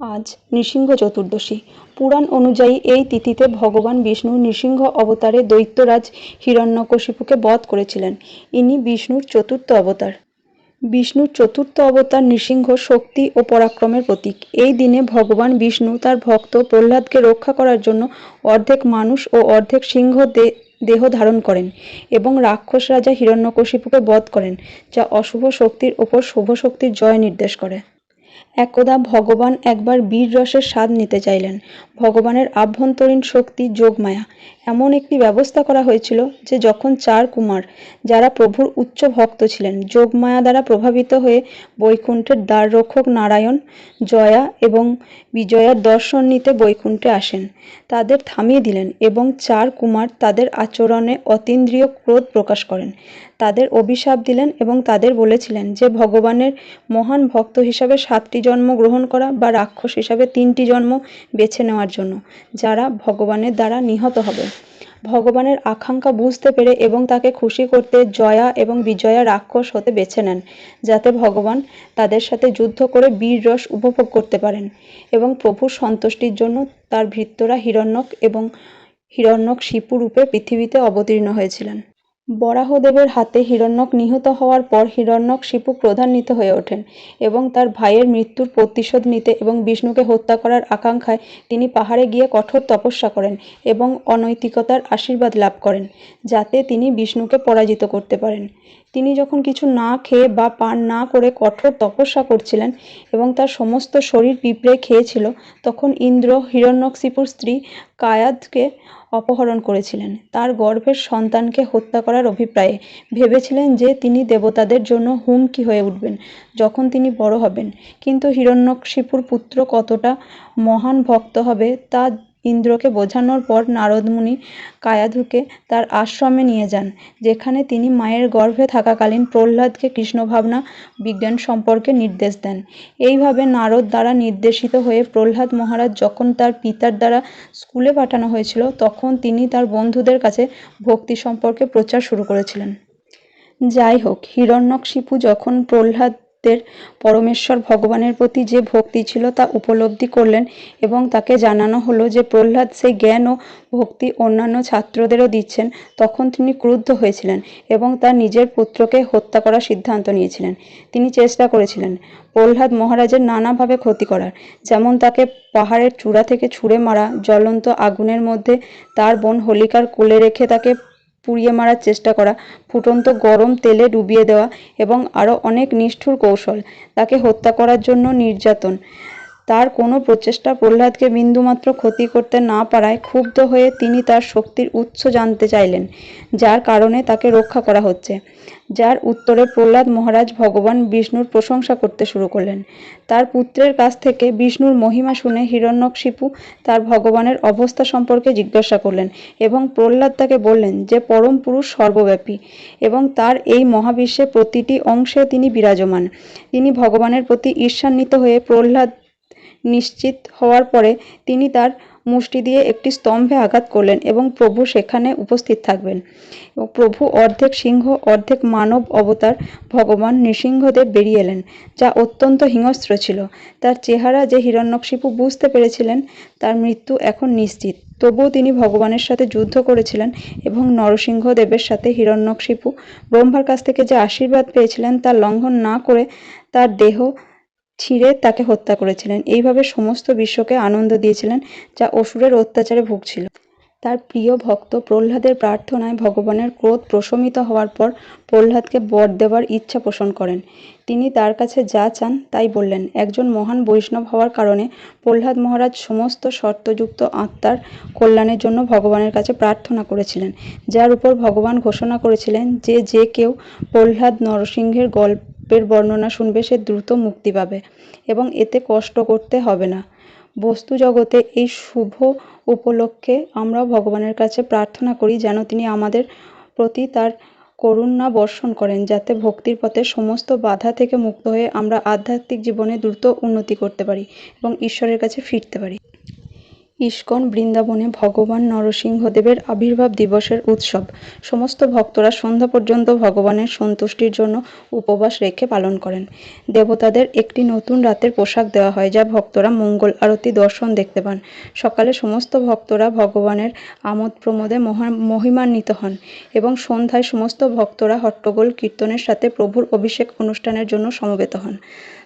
আজ নৃসিংহ চতুর্দশী। পুরাণ অনুযায়ী এই তিথিতে ভগবান বিষ্ণু নৃসিংহ অবতারে দৈত্যরাজ হিরণ্যকশিপুকে বধ করেছিলেন। ইনি বিষ্ণুর চতুর্থ অবতার। বিষ্ণুর চতুর্থ অবতার নৃসিংহ শক্তি ও পরাক্রমের প্রতীক। এই দিনে ভগবান বিষ্ণু তার ভক্ত প্রহ্লাদকে রক্ষা করার জন্য অর্ধেক মানুষ ও অর্ধেক সিংহ দেহ ধারণ করেন এবং রাক্ষস রাজা হিরণ্যকশিপুকে বধ করেন, যা অশুভ শক্তির ওপর শুভ শক্তির জয় নির্দেশ করে। একদা ভগবান একবার বীর রসের স্বাদ নিতে চাইলেন। ভগবানের আভ্যন্তরীণ শক্তি যোগমায়া এমন একটি ব্যবস্থা করা হয়েছিল যে যখন চার কুমার, যারা প্রভুর উচ্চ ভক্ত ছিলেন যোগমায়া দ্বারা প্রভাবিত হয়ে বৈকুণ্ঠের দ্বাররক্ষক নারায়ণ, জয়া এবং বিজয়ার দর্শন নিতে বৈকুণ্ঠে আসেন। তাদের থামিয়ে দিলেন এবং চার কুমার তাদের আচরণে অতীন্দ্রিয় ক্রোধ প্রকাশ করেন। তাদের অভিশাপ দিলেন এবং তাদের বলেছিলেন যে, ভগবানের মহান ভক্ত হিসাবে সাতটি জন্ম গ্রহণ করা বা রাক্ষস হিসাবে তিনটি জন্ম বেছে নেওয়ার জন্য, যারা ভগবানের দ্বারা নিহত হবে। ভগবানের আকাঙ্ক্ষা বুঝতে পেরে এবং তাকে খুশি করতে জয়া এবং বিজয়া রাক্ষস হতে বেছে নেন, যাতে ভগবান তাদের সাথে যুদ্ধ করে বীর রস উপভোগ করতে পারেন এবং প্রভুর সন্তুষ্টির জন্য তার ভৃত্যরা হিরণ্যক এবং হিরণ্যক শিপু রূপে পৃথিবীতে অবতীর্ণ হয়েছিলেন। বরাহদেবের হাতে হিরণ্যক নিহত হওয়ার পর হিরণ্যক শিপু ক্রোধান্বিত হয়ে ওঠেন এবং তার ভাইয়ের মৃত্যুর প্রতিশোধ নিতে এবং বিষ্ণুকে হত্যা করার আকাঙ্ক্ষায় তিনি পাহাড়ে গিয়ে কঠোর তপস্যা করেন এবং অনৈতিকতার আশীর্বাদ লাভ করেন, যাতে তিনি বিষ্ণুকে পরাজিত করতে পারেন। তিনি যখন কিছু না খেয়ে বা পান না করে কঠোর তপস্যা করছিলেন এবং তার সমস্ত শরীর পিঁপড়ে খেয়েছিল, তখন ইন্দ্র হিরণ্যকশিপুর স্ত্রী কায়াদকে অপহরণ করেছিলেন। তার গর্ভের সন্তানকে হত্যা করার অভিপ্রায়ে ভেবেছিলেন যে তিনি দেবতাদের জন্য হুমকি হয়ে উঠবেন যখন তিনি বড় হবেন। কিন্তু হিরণ্যকশিপুর পুত্র কতটা মহান ভক্ত হবে তা ইন্দ্রকে বোঝানোর পর নারদমুনি কায়াধুকে তার আশ্রমে নিয়ে যান, যেখানে তিনি মায়ের গর্ভে থাকাকালীন প্রহ্লাদকে কৃষ্ণ ভাবনা বিজ্ঞান সম্পর্কে নির্দেশ দেন। এইভাবে নারদ দ্বারা নির্দেশিত হয়ে প্রহ্লাদ মহারাজ যখন তার পিতার দ্বারা স্কুলে পাঠানো হয়েছিল, তখন তিনি তার বন্ধুদের কাছে ভক্তি সম্পর্কে প্রচার শুরু করেছিলেন। যাই হোক, হিরণ্যকশিপু যখন প্রহ্লাদের পরমেশ্বর ভগবানের প্রতি যে ভক্তি ছিল তা উপলব্ধি করলেন এবং তাকে জানানো হলো যে প্রহ্লাদ সেই জ্ঞান ও ভক্তি অন্যান্য ছাত্রদেরও দিচ্ছেন। তখন তিনি ক্রুদ্ধ হয়েছিলেন এবং তার নিজের পুত্রকে হত্যা করার সিদ্ধান্ত নিয়েছিলেন। তিনি চেষ্টা করেছিলেন প্রহ্লাদ মহারাজের নানাভাবে ক্ষতি করার। যেমন তাকে পাহাড়ের চূড়া থেকে ছুঁড়ে মারা, জ্বলন্ত আগুনের মধ্যে তার বোন হোলিকার কোলে রেখে তাকে পুড়িয়ে মারার চেষ্টা করা, ফুটন্ত গরম তেলে ডুবিয়ে দেওয়া এবং আরও অনেক নিষ্ঠুর কৌশল, তাকে হত্যা করার জন্য নির্যাতন। তার কোনো প্রচেষ্টা প্রহ্লাদকে বিন্দুমাত্র ক্ষতি করতে না পারায় ক্ষুব্ধ হয়ে তিনি তার শক্তির উৎস জানতে চাইলেন, যার কারণে তাকে রক্ষা করা হচ্ছে, যার উত্তরে প্রহ্লাদ মহারাজ ভগবান বিষ্ণুর প্রশংসা করতে শুরু করলেন। তার পুত্রের কাছ থেকে বিষ্ণুর মহিমা শুনে হিরণ্যকশিপু তার ভগবানের অবস্থা সম্পর্কে জিজ্ঞাসা করলেন এবং প্রহ্লাদ তাকে বললেন যে পরম পুরুষ সর্বব্যাপী এবং তার এই মহাবিশ্বে প্রতিটি অংশে তিনি বিরাজমান। তিনি ভগবানের প্রতি ঈর্ষান্বিত হয়ে প্রহ্লাদ নিশ্চিত হওয়ার পরে তিনি তার মুষ্টি দিয়ে একটি স্তম্ভে আঘাত করলেন এবং প্রভু সেখানে উপস্থিত থাকবেন। এবং প্রভু অর্ধেক সিংহ, অর্ধেক মানব অবতার ভগবান নৃসিংহদেব বেরিয়ে এলেন, যা অত্যন্ত হিংস্র ছিল। তার চেহারা যে হিরণ্যকশিপু বুঝতে পেরেছিলেন, তার মৃত্যু এখন নিশ্চিত। তবুও তিনি ভগবানের সাথে যুদ্ধ করেছিলেন এবং নরসিংহদেবের সাথে হিরণ্যকশিপু ব্রহ্মার কাছ থেকে যে আশীর্বাদ পেয়েছিলেন তা লঙ্ঘন না করে তার দেহ ছিঁড়ে তাকে হত্যা করেছিলেন। এইভাবে সমস্ত বিশ্বকে আনন্দ দিয়েছিলেন, যা অসুরের অত্যাচারে ভুগছিল। তার প্রিয় ভক্ত প্রহ্লাদের প্রার্থনায় ভগবানের ক্রোধ প্রশমিত হওয়ার পর প্রহ্লাদকে বর দেওয়ার ইচ্ছা পোষণ করেন। তিনি তার কাছে যা চান তাই বললেন। একজন মহান বৈষ্ণব হওয়ার কারণে প্রহ্লাদ মহারাজ সমস্ত শর্তযুক্ত আত্মার কল্যাণের জন্য ভগবানের কাছে প্রার্থনা করেছিলেন, যার উপর ভগবান ঘোষণা করেছিলেন যে যে কেউ প্রহ্লাদ নরসিংহের গল্পের বর্ণনা শুনবে সে দ্রুত মুক্তি পাবে এবং এতে কষ্ট করতে হবে না। বস্তু জগতে এই শুভ উপলক্ষে আমরা ভগবানের কাছে প্রার্থনা করি যেন তিনি আমাদের প্রতি তার করুণা বর্ষণ করেন, যাতে ভক্তির পথে সমস্ত বাধা থেকে মুক্ত হয়ে আমরা আধ্যাত্মিক জীবনে দ্রুত উন্নতি করতে পারি এবং ঈশ্বরের কাছে ফিরতে পারি। ইস্কন বৃন্দাবনে ভগবান নরসিংহদেবের আবির্ভাব দিবসের উৎসব। সমস্ত ভক্তরা সন্ধ্যা পর্যন্ত ভগবানের সন্তুষ্টির জন্য উপবাস রেখে পালন করেন। দেবতাদের একটি নতুন রাতের পোশাক দেওয়া হয়, যা ভক্তরা মঙ্গল আরতি দর্শন দেখতে পান। সকালে সমস্ত ভক্তরা ভগবানের আমোদ প্রমোদে মহা- মহিমান্বিত হন এবং সন্ধ্যায় সমস্ত ভক্তরা হট্টগোল কীর্তনের সাথে প্রভুর অভিষেক অনুষ্ঠানের জন্য সমবেত হন।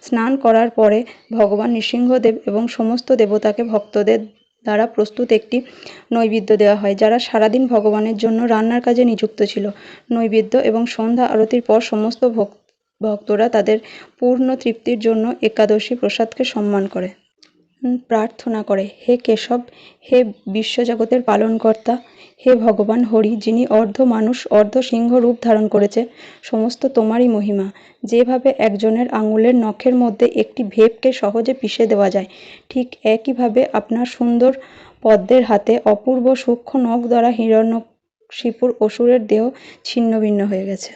স্নান করার পরে ভগবান নৃসিংহদেব এবং সমস্ত দেবতাকে ভক্তদের দ্বারা প্রস্তুত একটি নৈবেদ্য দেওয়া হয়, যারা সারাদিন ভগবানের জন্য রান্নার কাজে নিযুক্ত ছিল। নৈবেদ্য এবং সন্ধ্যা আরতির পর সমস্ত ভক- ভক্তরা তাদের পূর্ণ তৃপ্তির জন্য একাদশী প্রসাদকে সম্মান করে। প্রার্থনা করে, হে কেশব, হে বিশ্বজগতের পালনকর্তা, হে ভগবান হরি, যিনি অর্ধ মানুষ, অর্ধ সিংহ রূপ ধারণ করেছে, সমস্ত তোমারই মহিমা। যেভাবে একজনের আঙুলের নখের মধ্যে একটি ভেপকে সহজে পিষে দেওয়া যায়, ঠিক একইভাবে আপনার সুন্দর পদ্মের হাতে অপূর্ব সূক্ষ্ম নখ দ্বারা হিরণ্যশিপুর অসুরের দেহ ছিন্ন ভিন্ন হয়ে গেছে।